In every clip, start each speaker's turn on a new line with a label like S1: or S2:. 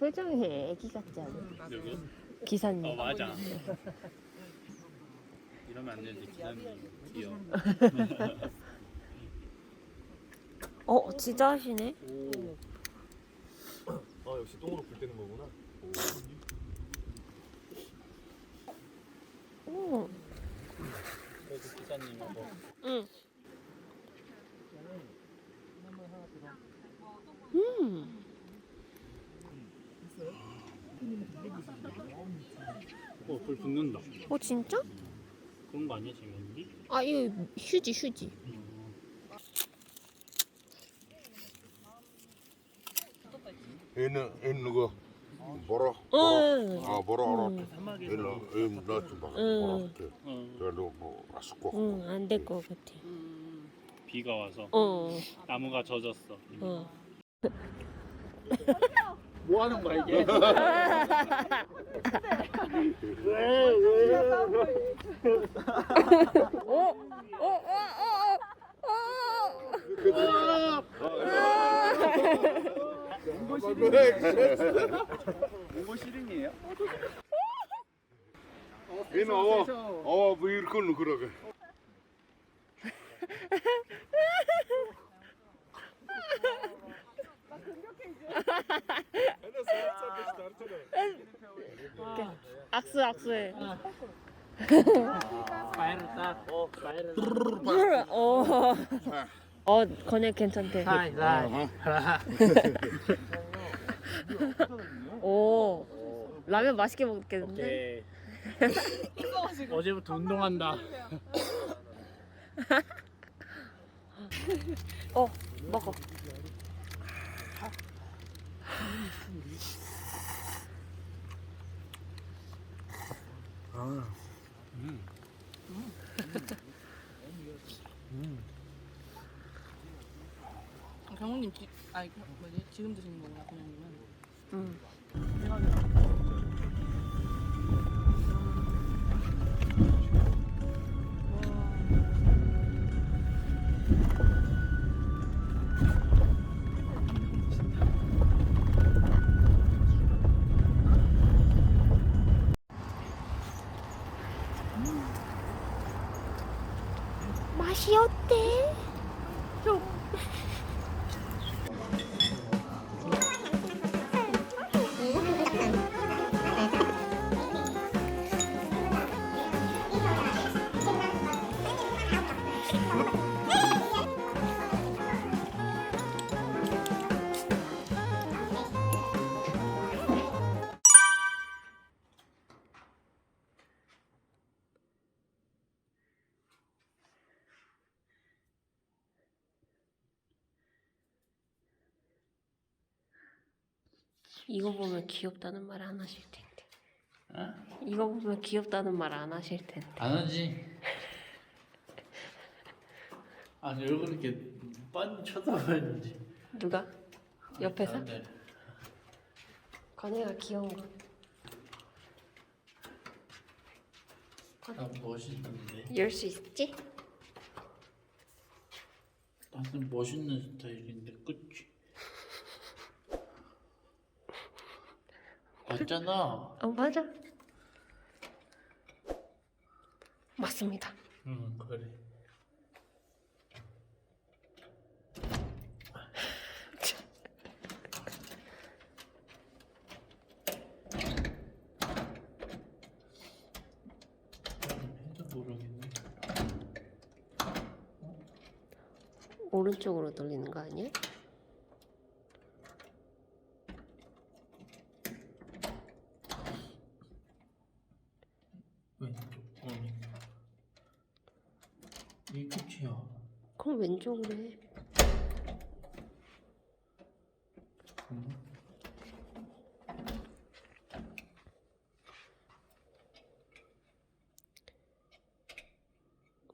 S1: 표정이 애기 같지 않아?
S2: 여기?
S1: 기사님.
S2: 어 맞아. 이러면 안 되는데 기사님 귀여워.
S1: 어, 진짜 하시네?
S3: 아 역시 똥으로 불 때는 거구나.
S1: 오.
S2: 그래도 기사님하고
S1: 응. 음.
S2: 어불 붙는다.
S1: 어, 진짜?
S2: 그런 거 아니야 지금?
S1: 아, 이거 휴지, 휴지.
S4: 얘는 얘는 거 뭐라?
S1: 응.
S4: 아 뭐라 알아?
S1: 응.
S2: 사막에
S4: 얘는 얘는 나좀 봐.
S1: 응.
S4: 뭐라 그래?
S2: 어,
S4: 그래도 뭐 맛있고.
S1: 응, 안 될 것 같아.
S2: 비가 와서
S1: 어,
S2: 나무가 젖었어.
S1: 어.
S2: 뭐 하는 거야 이게?
S1: 어, 어, 어, 어,
S2: 뭐뭐 시린이에요?
S4: 얘는 어와 어와 뭐 이렇게
S1: 악수, 악수해.
S2: 딱. 어.
S1: 어, 어, 건혁 괜찮대.
S2: 사이 사이.
S1: 오, 라면 맛있게 먹겠는데?
S2: 오케이. 어제부터 운동한다.
S1: 어, 먹어.
S5: 경훈님 지, 아니 그 뭐지 지금 드시는 거구나 그냥님은
S1: 응. 이거 보면 귀엽다는 말 안 하실 텐데. 이거 보면 귀엽다는 말 안 하실 텐데.
S2: 안 하지. 아니 얼굴 이렇게 빤히 쳐다봐야지.
S1: 누가? 옆에서?
S2: 네.
S1: 건혜가 귀여운 거.
S2: 아 멋있는데.
S1: 열 수 있지?
S2: 나는 멋있는 스타일인데 그치? 맞잖아.
S1: 어 맞아. 맞습니다.
S2: 응 그래. 해도 모르겠네.
S1: 오른쪽으로 돌리는 거 아니야?
S2: 왼쪽 오른쪽. 이 끝이야.
S1: 그럼 왼쪽으로 해.
S2: 응?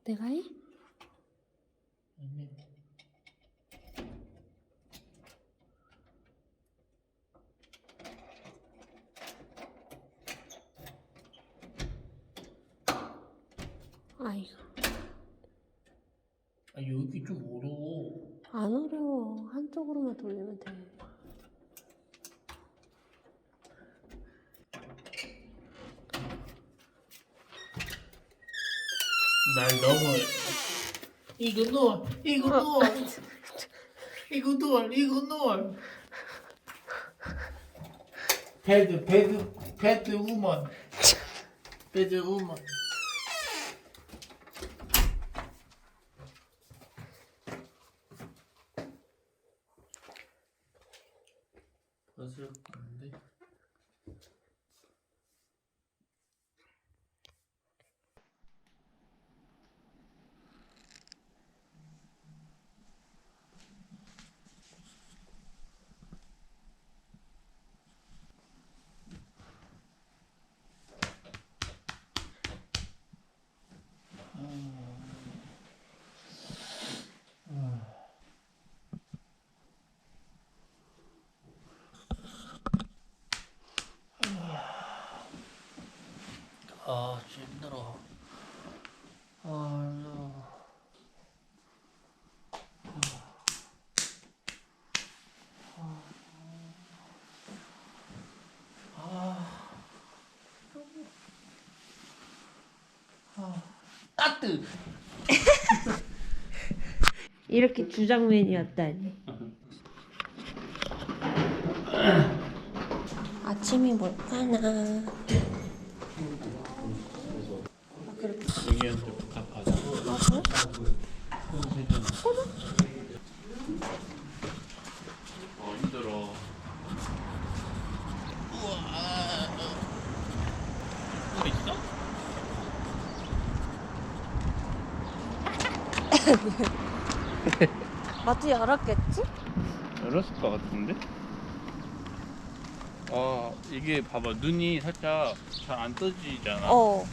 S1: 내가 해?
S2: 아니.
S1: 아이고.
S2: 아 여기 좀 어려워.
S1: 안 어려워. 한쪽으로만 돌리면 돼.
S2: 날 넘어. 이거 놓아. 이거 놓아. 이거 놓아. 이거 놓아. 배드 배드 배드 우먼. 배드 우먼. 벗을 건데. 아, 진짜 힘들어. 아, 따뜻.
S1: 이렇게 주장맨이었다니. 아침이 뭘까나.
S2: 부탁하자.
S1: 아?
S2: 어, 힘들어. 우와. 있어?
S1: 마트 열었겠지?
S2: 열었을 것 같은데? 아 이게 봐봐 눈이 살짝 잘 안 떠지잖아
S1: 어.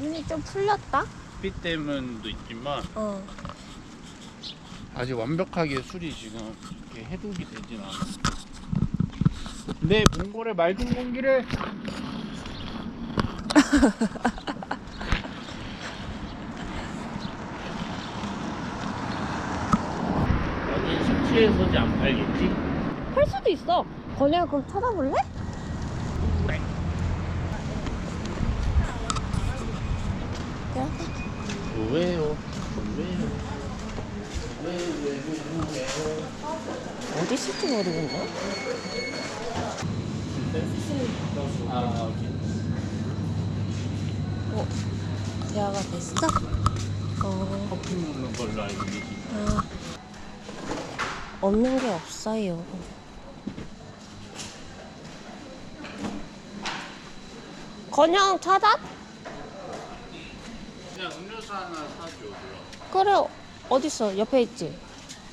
S1: 눈이 좀 풀렸다?
S2: 빛 때문도 있지만
S1: 어.
S2: 아직 완벽하게 술이 지금 이렇게 해독이 되진 않아 내 몽골의 맑은 공기를 숙취해서지 안 팔겠지?
S1: 팔 수도 있어. 건이가 그럼 찾아볼래?
S2: 그래. 왜요? 왜요?
S1: 어디 있을지 모르겠네.
S2: 아 오케이
S1: 어, 대화가 됐어? 어,
S2: 커피 먹는 걸로 알고 계시
S1: 아, 없는 게 없어요. 건영 찾아?
S2: 그냥 음료수 하나 사줘 그럼
S1: 그래, 어딨어? 옆에 있지?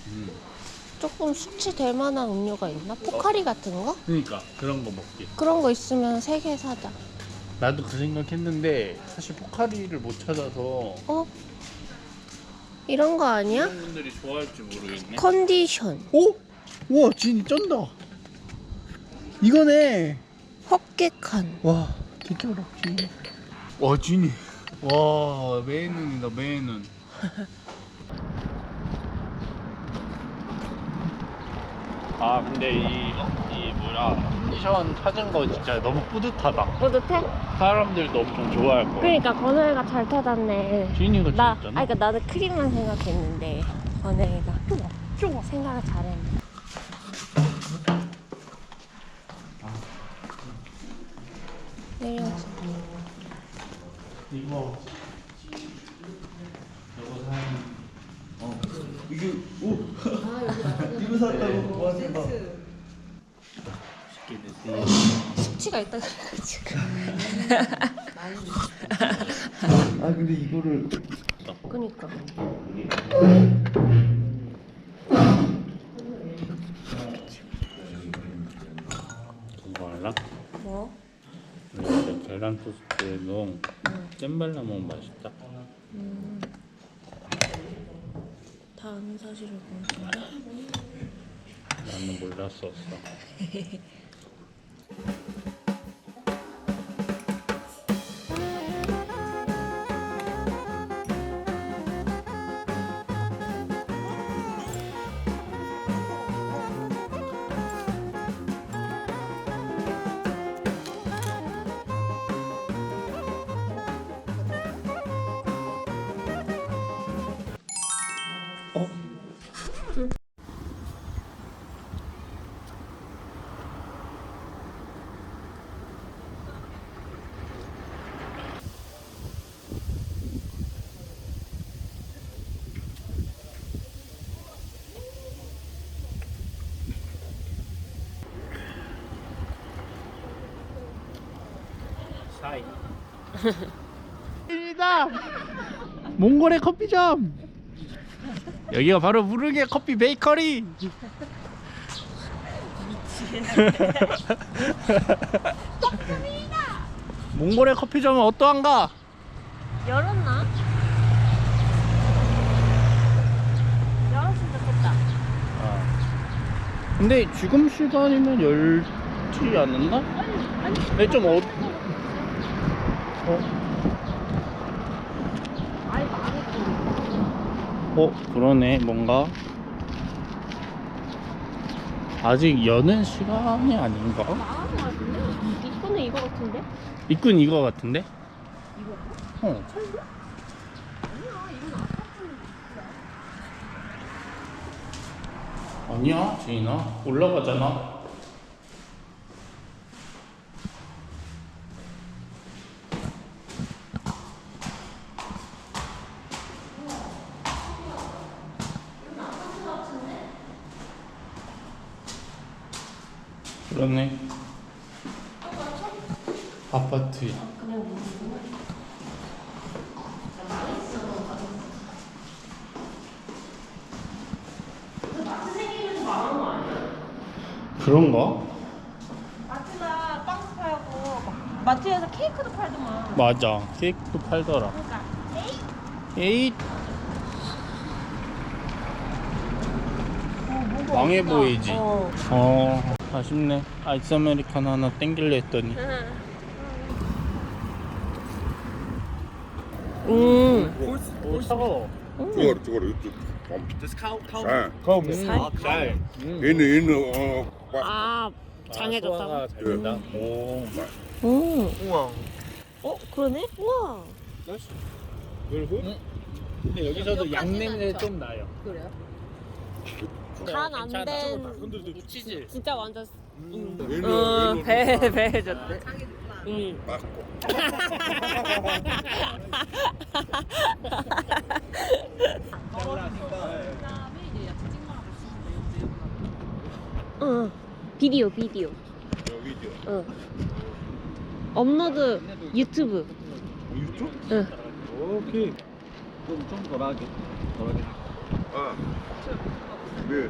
S2: 음.
S1: 조금 수치 될 만한 음료가 있나? 포카리 같은 거?
S2: 그러니까 그런 거 먹게
S1: 그런 거 있으면 세 개 사자.
S2: 나도 그 생각했는데 사실 포카리를 못 찾아서
S1: 어? 이런 거 아니야?
S2: 분들이 좋아할지 모르겠네
S1: 컨디션.
S2: 오? 우와 진이 쩐다 이거네
S1: 헛개칸.
S2: 와 진짜로 진이 와 진이 와 매눈이다 매눈 아 근데 이, 이 뭐야 컨디션 찾은 거 진짜 너무 뿌듯하다
S1: 뿌듯해?
S2: 사람들도 엄청 좋아할 거야
S1: 그러니까 건우이가 잘 찾았네.
S2: 진이가
S1: 나, 아,
S2: 진짜나?
S1: 그러니까 나는 크림만 생각했는데 건우이가 생각을 잘했네. 내려오자.
S2: 이거 이거 사는 맛있게 드세요
S1: 숙취가 있다 그래가지고.
S3: 아 근데 이거를
S1: 그니까. 뭐?
S2: 근데 계란 토스트에도 잼 발라 먹으면 맛있다
S1: 다 아는 사실을 보여준다.
S2: 나는 몰랐었어 입니다. 몽골의 커피점. 여기가 바로 무르게 커피 베이커리. 몽골의 커피점은 어떠한가?
S1: 열었나? 열었으면 좋겠다.
S2: 근데 지금 시간이면 열지 않았나? 근데 좀 어... 어? 어 그러네 뭔가 아직 여는 시간이 아닌가?
S1: 나가는 거 같은데? 이거는 이거 같은데?
S2: 입군 이거 같은데? 어. 아니야 지인아 올라가잖아 그렇네. 아파트. 그런가?
S1: 마트가 빵도 팔고 마트에서 케이크도 팔더만.
S2: 맞아. 케이크도 팔더라.
S1: 그러니까
S2: 에잇. 망해 보이지?
S1: 어.
S2: 어 아쉽네. 아이스 아메리카노 하나 땡길래 했더니.
S1: 음.
S2: 오 차가워
S4: 저거를 저거를 이쪽
S2: 쌀쌀
S4: 얘는 얘는 어 막-
S1: 아 장에 좋다고.
S2: 잘 된다? 오.
S1: 오. 우와. 어 그러네? 우와.
S2: 근데 여기서도 양 냄새 좀 나요.
S1: 간안
S2: 괜찮아.
S1: 된.
S2: 치즈
S1: 진짜 완전. 음.
S4: 얘는
S1: 어, 배, 배 줬대. 응.
S4: 맞고
S1: 응. 비디오, 비디오.
S4: 여기죠
S1: 응. 업로드 유튜브.
S3: 유튜브?
S1: 응.
S3: 오케이. 좀, 좀 덜하게. 덜하게.
S4: 아 네.
S1: 응.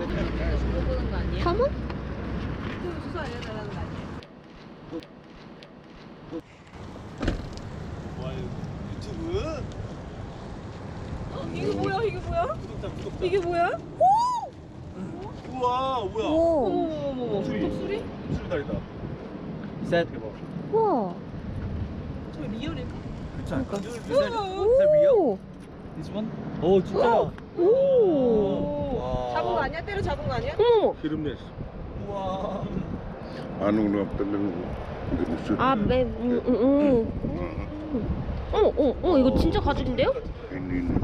S4: 얘는
S1: 컴온?
S3: 유튜브?
S5: 이게 뭐야 이게 뭐야?
S3: 구독자, 구독자.
S5: 이게 뭐야?
S3: 우와, 뭐야.
S1: 오.
S5: 어머머머
S3: 독수리.
S5: 독수리?
S3: 독수리 다리다. 셋. 대박.
S1: 우와.
S5: 저 리얼일까?
S3: 그렇지 않을까?
S1: 오.
S3: This one? 오, 진짜야.
S1: 오.
S3: 와.
S5: 잡은 거 아니야? 때려 잡은 거 아니야?
S1: 어머.
S4: 기름 냈어
S3: 우와.
S4: 안 오는 없다는 거
S1: 아, 매, 음, 음, 음. 어, 어, 어, 이거 진짜 가죽인데요?
S4: 얘는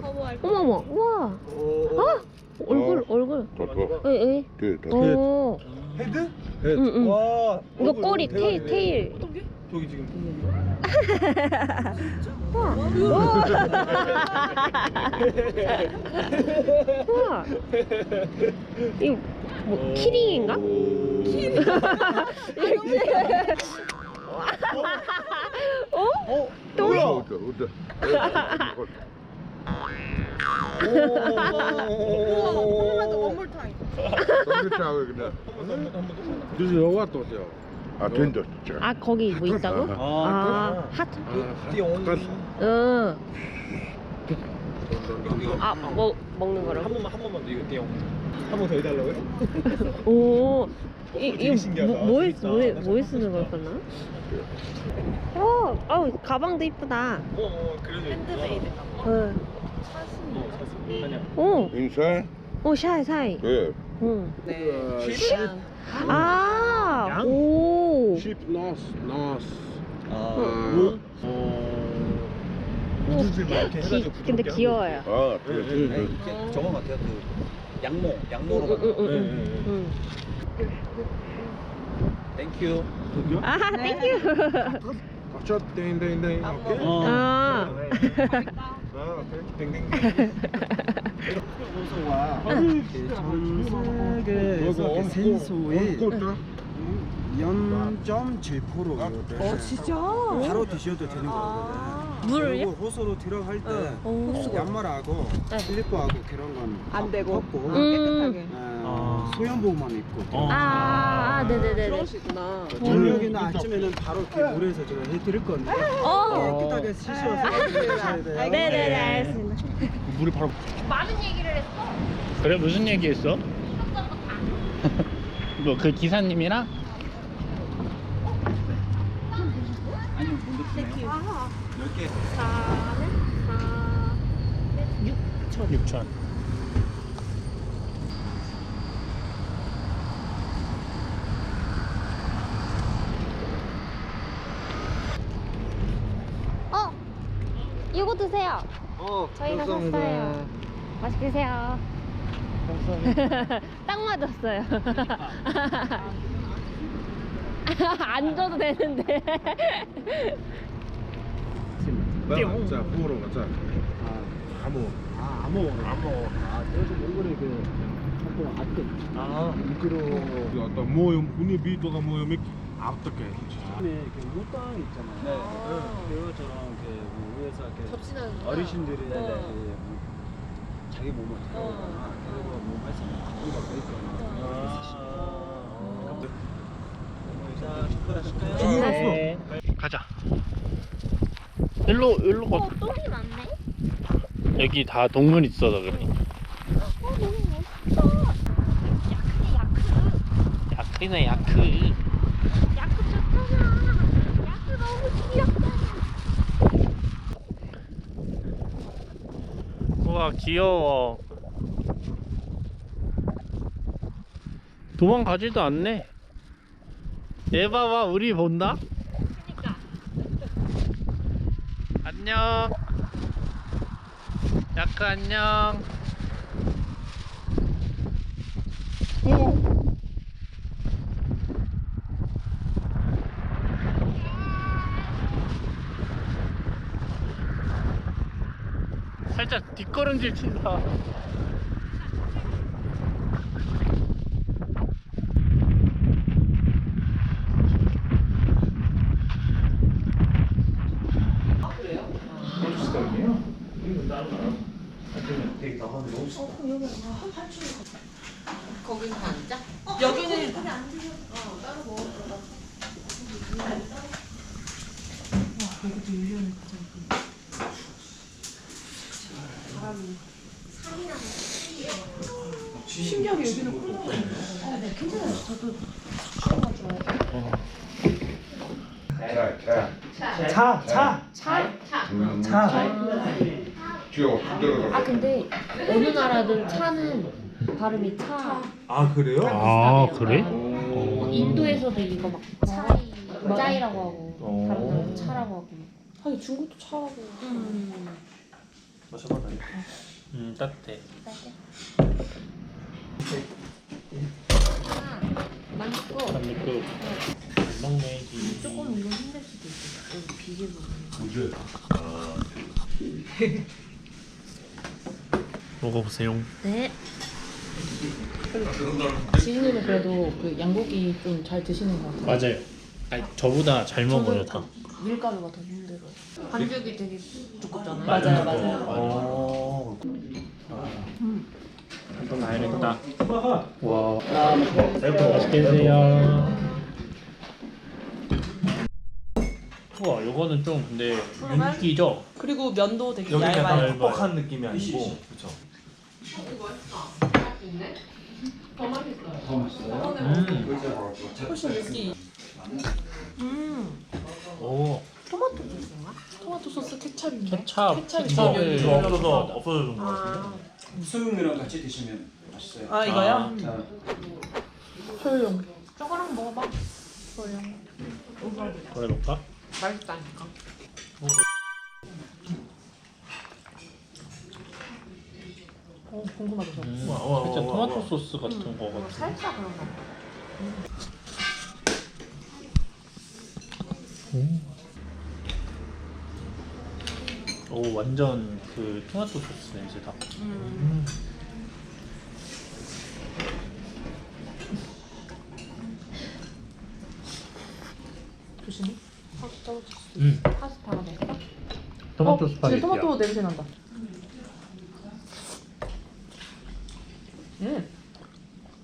S5: 커버할
S1: 어머머, 우와.
S3: 오.
S1: 아, 얼굴, 얼굴.
S4: 더더
S1: 에, 에.
S4: 돼, 더
S1: 어.
S3: 헤드?
S1: 응, 응.
S3: 와.
S1: 이거 꼬리,
S3: 너무
S1: 테일,
S3: 대박이네.
S1: 테일.
S3: 저기 지금.
S1: 우와. 우와. 우와. 이거 뭐 키링인가? 어?
S3: 어?
S1: 또?
S3: 뭐야?
S4: 오자 오자
S5: 한번만 원몰 타임
S4: 컴퓨터 그냥
S3: 그래서 여가 또 어때요?
S4: 아 된다 진짜
S1: 아 거기 뭐 있다고? 아 하트.
S3: 띠용.
S1: 응.
S3: 이거
S1: 아뭐 먹는 거라고?
S3: 한 번만 한 번만 더 이거 띠용. 한 번 더 해달라고요?
S1: 오. 이,
S3: 되게
S1: 이거
S3: 신기하다.
S1: 뭐, 뭐에,
S3: 재밌다.
S1: 뭐에,
S3: 나
S1: 뭐에
S3: 좀
S1: 쓰는 걸 거나? 어, 어우, 가방도 이쁘다.
S3: 어, 어 그래도.
S5: 핸드메이드
S1: 응.
S3: 어, 사실. 아니야.
S1: 오,
S4: 인사
S1: 오, 샤이, 샤이.
S4: 예
S1: 응.
S5: 네
S1: 아,
S2: 양?
S1: 오.
S4: 십 노스 노스
S3: 아.
S1: 응.
S3: 어. 우두들 막 이렇게
S1: 기,
S3: 해가지고
S1: 근데
S3: 부드럽게
S1: 귀여워요.
S4: 아
S3: 네,
S4: 그래
S3: 네,
S4: 그래
S3: 이렇게 저거 같아요. 그 양모, 양모로
S1: 응, 응, 응,
S3: 네,
S1: 응. 응.
S3: 땡큐.
S1: 아, 땡큐.
S4: 저 땡땡땡 오케이
S3: 어.
S1: 아.
S3: 아, 오케이. 땡땡땡. 호소와 전세계에서 생소의
S6: 0.7%거든.
S1: 어 진짜?
S6: 바로 드셔도 되는 거거든.
S1: 물을요?
S6: 그리고 호수로 들어갈 때
S1: 오.
S6: 양말하고
S1: 네.
S6: 슬리퍼하고 그런 건
S5: 안 되고.
S6: 없고
S1: 음.
S5: 깨끗하게.
S6: 어, 소형복만 입고
S1: 아, 아 네네네네.
S5: 그럴 수 있구나.
S6: 저녁이나 아침에는 바로 이렇게 물에서 제가 해드릴 건데
S1: 어.
S6: 깨끗하게 씻어서 드셔야 돼요.
S1: 네네네 알겠습니다.
S2: 물이 바로.
S1: 많은 얘기를 했어.
S2: 그래 무슨 얘기했어? 뭐 그 기사님이랑?
S3: 먼저 주네요. 10개
S1: 4는 4 6천.
S2: 6천.
S1: 어 이거 드세요.
S6: 어,
S1: 저희가
S6: 감사합니다.
S1: 샀어요. 맛있게 드세요. 딱 맞았어요. 안 줘도 되는데.
S4: 나, 자, 호로 가자. 아무.
S6: 아, 아무
S4: 아무.
S6: 아, 그래서 몽골에 그 한번 아트
S2: 아.
S6: 미끄러
S4: moyum, huni bir doga moyum ik artık ya.
S6: 안에 그 무당 있잖아요. 네. 그거처럼 그 위에서 이렇게
S1: 접시는
S6: 어르신들이
S1: 어.
S6: 그 뭐, 자기 몸을 들어오거나 그리고 몸에서 바꾸가 돼 있거나.
S2: 네. 가자. 일로 일로 가.
S1: 어, 똥이 많네.
S2: 여기 다 동물 있어서 그래.
S1: 어, 너무 멋있다. 야크, 야크.
S2: 야크네 야크.
S1: 야크 좋잖아. 야크 너무 귀엽다.
S2: 우와 귀여워. 도망가지도 않네. 얘 봐봐 우리 본다.
S1: 그니까.
S2: 안녕. 야크 안녕. 살짝 뒷걸음질 친다.
S5: 거기서 앉아? 여기는 신기하게 여기는 꿀
S6: 차, 차, 차.
S4: Tio, 들어가.
S1: 아 근데 어느 나라든 차는 발음이 차.
S6: 아 그래요?
S2: 아, 그래?
S1: 어, 인도에서도 이거 막 차이, 짜이라고 하고 다른 나라도 차라고 하고.
S5: 하긴 중국도 차라고.
S1: 음.
S6: 마셔봐.
S2: 음 따뜻해.
S1: 아, 맛있고
S2: 먹네.
S1: 조금 이거 힘들 수도 있어. 여기 비계부.
S2: 먹어보세요.
S1: 네.
S5: 지인님은 그래도 그 양고기 좀 잘 드시는 것 같아요.
S2: 맞아요. 아니 저보다 잘 먹어요 다.
S5: 밀가루가 더 힘들어요.
S1: 반죽이 되게 두껍잖아요.
S5: 맞아요, 맞아요.
S2: 어. 한번 가야겠다. 와. 맛있게 드세요. 우와, 요거는 좀 근데 윤기죠?
S5: 그리고 면도 되게
S7: 여기
S5: 얇아요.
S7: 약간 뻑뻑한 느낌이 아니고 그렇죠.
S2: 음.
S5: 훨씬 느끼.
S2: 오,
S5: 토마토 소스인가? 토마토 소스 케찹인가?
S2: 케찹,
S5: 케찹이
S2: 케찹을
S7: 이거 없어서 없어져 준거
S5: 아,
S6: 수육이랑 같이 드시면 맛있어요.
S5: 아 이거요?
S2: 아.
S6: 자,
S5: 소용. 저거랑 먹어봐. 소용.
S2: 보내볼까?
S5: 맛있다니까. 어 궁금하다 저거.
S2: 음,
S7: 우와, 우와,
S2: 살짝
S7: 우와,
S2: 토마토
S7: 우와.
S2: 소스 같은 거 같아.
S5: 살짝 그런가 봐.
S2: 오, 완전 그 토마토 소스 냄새다.
S5: 음.
S7: 음.
S1: 파스타가 됐어?
S7: 토마토
S5: 어,
S7: 스파게티야.
S5: 진짜 토마토 냄새 난다.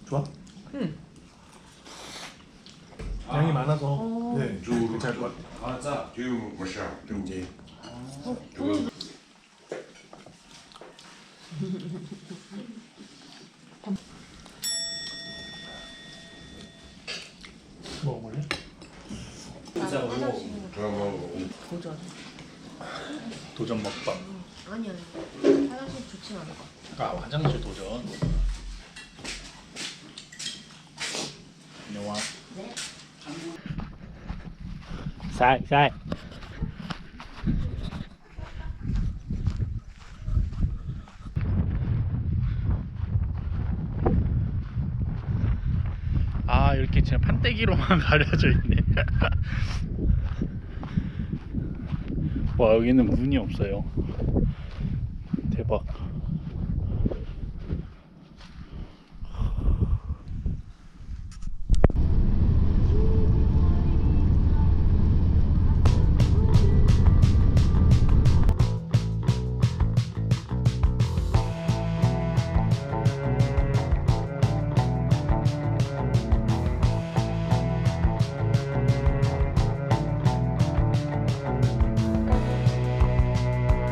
S7: 좋아?
S5: 음.
S7: 양이 많아서
S5: 어.
S7: 네 괜찮을 것 같아. 먹어볼래?
S1: 도전.
S2: 도전 먹방.
S1: 아니 아니. 화장실 좋진 않을 것 같아.
S2: 아 화장실 도전. 안녕하.
S1: 네.
S2: 쌀 쌀. 아 이렇게 진짜 판때기로만 가려져 있네. 와 여기는 문이 없어요.